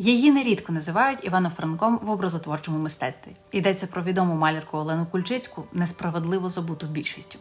Її нерідко називають Івано-Франком в образотворчому мистецтві. Йдеться про відому малярку Олену Кульчицьку, несправедливо забуту більшістю.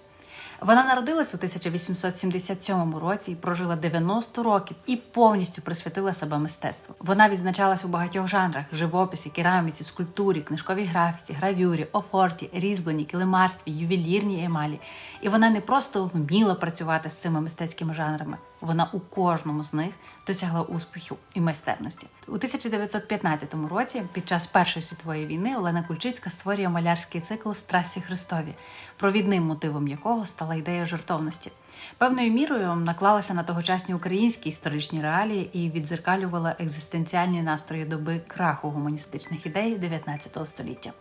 Вона народилась у 1877 році прожила 90 років і повністю присвятила себе мистецтву. Вона відзначалась у багатьох жанрах: живописі, кераміці, скульптурі, книжковій графіці, гравюрі, офорті, різьбленні, килимарстві, ювелірній емалі. І вона не просто вміла працювати з цими мистецькими жанрами. Вона у кожному з них досягла успіху і майстерності. У 1915 році, під час Першої світової війни, Олена Кульчицька створює малярський цикл Страсті Христові, провідним мотивом якого стала ідея жертовності. Певною мірою наклалася на тогочасні українські історичні реалії і відзеркалювала екзистенціальні настрої доби краху гуманістичних ідей 19 століття.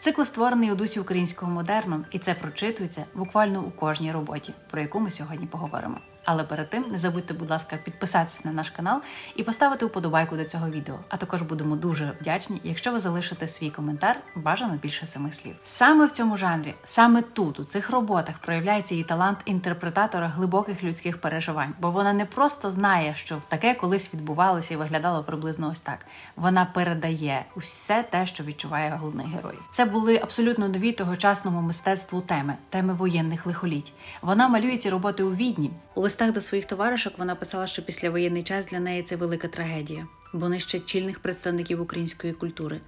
Цикл створений у дусі українського модерну, і це прочитується буквально у кожній роботі, про яку ми сьогодні поговоримо. Але перед тим не забудьте, будь ласка, підписатися на наш канал і поставити вподобайку до цього відео. А також будемо дуже вдячні, якщо ви залишите свій коментар, бажано більше самих слів. Саме в цьому жанрі, саме тут, у цих роботах, проявляється її талант інтерпретатора глибоких людських переживань, бо вона не просто знає, що таке колись відбувалося і виглядало приблизно ось так. Вона передає усе те, що відчуває головний герой. Це були абсолютно нові тогочасному мистецтву теми, теми воєнних лихоліть. Вона малює ці роботи у відні. Листах до своїх товаришок вона писала, що післявоєнний час для неї це велика трагедія, бо нищать чільних представників української культури.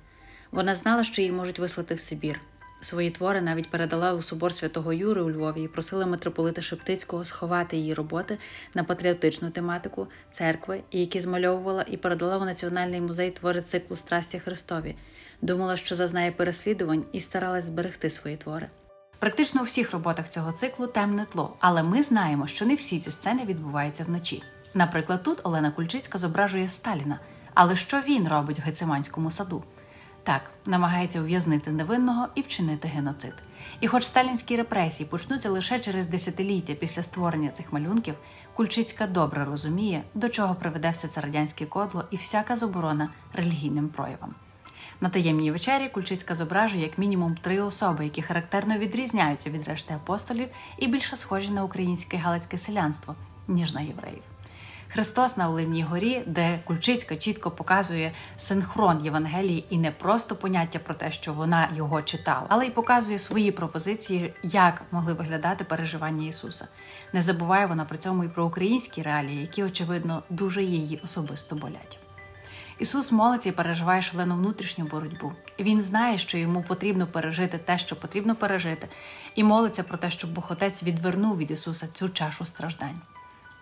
Вона знала, що її можуть вислати в Сибір. Свої твори навіть передала у собор святого Юри у Львові і просила митрополита Шептицького сховати її роботи на патріотичну тематику церкви, які змальовувала і передала у Національний музей твори циклу Страсті Христові. Думала, що зазнає переслідувань і старалась зберегти свої твори. Практично у всіх роботах цього циклу темне тло, але ми знаємо, що не всі ці сцени відбуваються вночі. Наприклад, тут Олена Кульчицька зображує Сталіна. Але що він робить в Гециманському саду? Так, намагається ув'язнити невинного і вчинити геноцид. І хоч сталінські репресії почнуться лише через десятиліття після створення цих малюнків, Кульчицька добре розуміє, до чого приведе все це радянське кодло і всяка заборона релігійним проявам. На таємній вечері Кульчицька зображує як мінімум три особи, які характерно відрізняються від решти апостолів і більше схожі на українське галицьке селянство, ніж на євреїв. Христос на Оливній горі, де Кульчицька чітко показує синхрон Євангелії і не просто поняття про те, що вона його читала, але й показує свої пропозиції, як могли виглядати переживання Ісуса. Не забуває вона при цьому і про українські реалії, які, очевидно, дуже її особисто болять. Ісус молиться і переживає шалену внутрішню боротьбу. Він знає, що йому потрібно пережити те, що потрібно пережити, і молиться про те, щоб Бог Отець відвернув від Ісуса цю чашу страждань.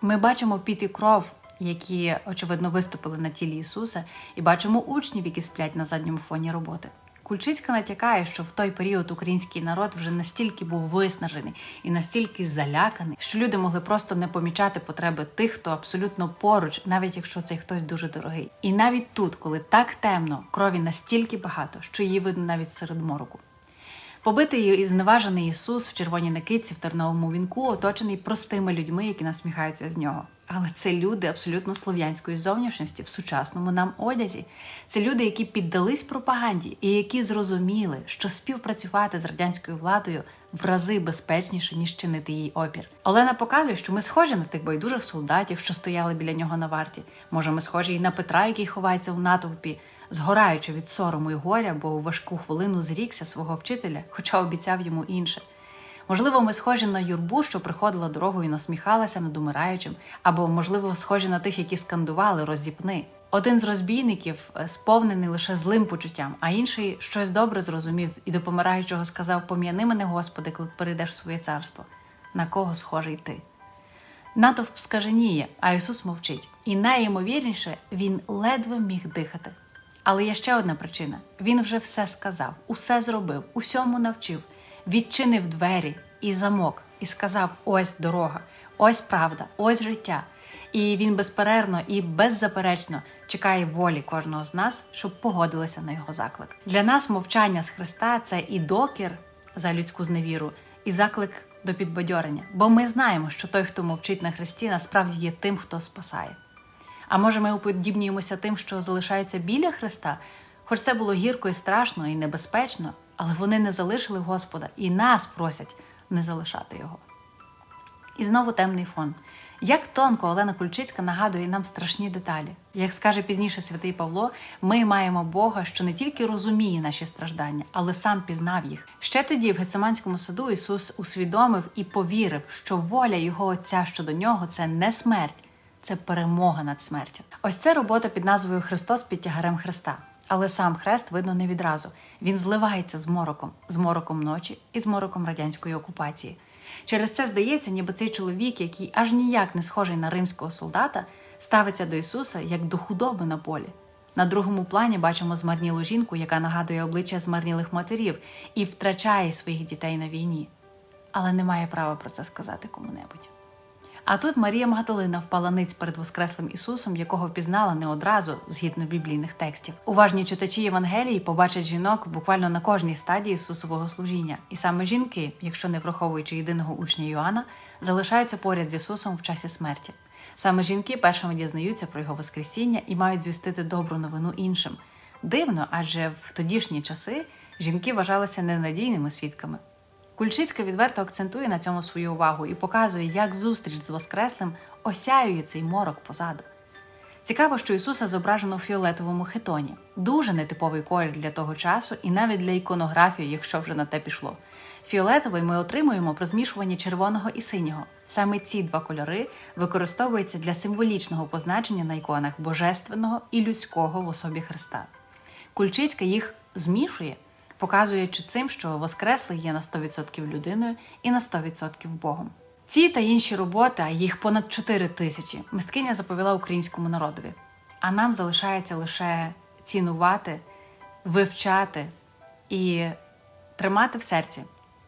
Ми бачимо піт і кров, які, очевидно, виступили на тілі Ісуса, і бачимо учнів, які сплять на задньому фоні роботи. Кульчицька натякає, що в той період український народ вже настільки був виснажений і настільки заляканий, що люди могли просто не помічати потреби тих, хто абсолютно поруч, навіть якщо цей хтось дуже дорогий. І навіть тут, коли так темно, крові настільки багато, що її видно навіть серед мороку. Побитий і зневажений Ісус в червоній накидці в терновому вінку, оточений простими людьми, які насміхаються з нього. Але це люди абсолютно слов'янської зовнішності в сучасному нам одязі. Це люди, які піддались пропаганді і які зрозуміли, що співпрацювати з радянською владою в рази безпечніше, ніж чинити їй опір. Олена показує, що ми схожі на тих байдужих солдатів, що стояли біля нього на варті. Може, ми схожі і на Петра, який ховається в натовпі, згораючи від сорому і горя, бо у важку хвилину зрікся свого вчителя, хоча обіцяв йому інше. Можливо, ми схожі на юрбу, що приходила дорогою і насміхалася над умираючим, або, можливо, схожі на тих, які скандували розіпни. Один з розбійників е, сповнений лише злим почуттям, а інший щось добре зрозумів і до помираючого сказав: Пом'яни мене, Господи, коли перейдеш в своє царство. На кого схожий ти? Натовп скаженіє, а Ісус мовчить. І найімовірніше, він ледве міг дихати. Але є ще одна причина: він вже все сказав, усе зробив, усьому навчив, відчинив двері і замок, і сказав: ось дорога, ось правда, ось життя. І він безперервно і беззаперечно чекає волі кожного з нас, щоб погодилися на його заклик. Для нас мовчання з Христа це і докір за людську зневіру, і заклик до підбадьорення. Бо ми знаємо, що той, хто мовчить на Христі, насправді є тим, хто спасає. А може, ми уподібнюємося тим, що залишається біля Христа, хоч це було гірко і страшно, і небезпечно, але вони не залишили Господа і нас просять не залишати його. І знову темний фон. Як тонко Олена Кульчицька нагадує нам страшні деталі. Як скаже пізніше святий Павло, ми маємо Бога, що не тільки розуміє наші страждання, але сам пізнав їх. Ще тоді, в Гециманському саду, Ісус усвідомив і повірив, що воля його Отця щодо нього це не смерть, це перемога над смертю. Ось це робота під назвою Христос під тягарем Христа. Але сам хрест видно не відразу. Він зливається з мороком, з мороком ночі і з мороком радянської окупації. Через це здається, ніби цей чоловік, який аж ніяк не схожий на римського солдата, ставиться до Ісуса як до худоби на полі. На другому плані бачимо змарнілу жінку, яка нагадує обличчя змарнілих матерів і втрачає своїх дітей на війні, але не має права про це сказати кому-небудь. А тут Марія Магдалина впала ниць перед Воскреслим Ісусом, якого впізнала не одразу згідно біблійних текстів. Уважні читачі Євангелії побачать жінок буквально на кожній стадії Ісусового служіння. І саме жінки, якщо не враховуючи єдиного учня Йоанна, залишаються поряд з Ісусом в часі смерті. Саме жінки першими дізнаються про його Воскресіння і мають звістити добру новину іншим. Дивно, адже в тодішні часи жінки вважалися ненадійними свідками. Кульчицька відверто акцентує на цьому свою увагу і показує, як зустріч з Воскреслим осяює цей морок позаду. Цікаво, що Ісуса зображено в фіолетовому хитоні. Дуже нетиповий колір для того часу і навіть для іконографії, якщо вже на те пішло. Фіолетовий ми отримуємо при змішуванні червоного і синього. Саме ці два кольори використовуються для символічного позначення на іконах божественного і людського в особі Христа. Кульчицька їх змішує, показуючи цим, що Воскреслий є на 100% людиною і на 100% Богом. Ці та інші роботи, а їх понад 4 тисячі, мисткиня заповіла українському народові. А нам залишається лише цінувати, вивчати і тримати в серці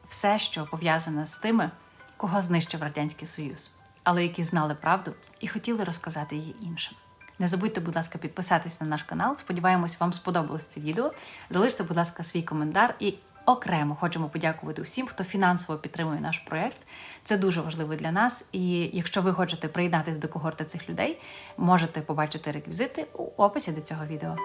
все, що пов'язане з тими, кого знищив Радянський Союз, але які знали правду і хотіли розказати її іншим. Не забудьте, будь ласка, підписатись на наш канал. Сподіваємось, вам сподобалось це відео. Залиште, будь ласка, свій коментар і окремо хочемо подякувати усім, хто фінансово підтримує наш проект. Це дуже важливо для нас. І якщо ви хочете приєднатись до когорти цих людей, можете побачити реквізити у описі до цього відео.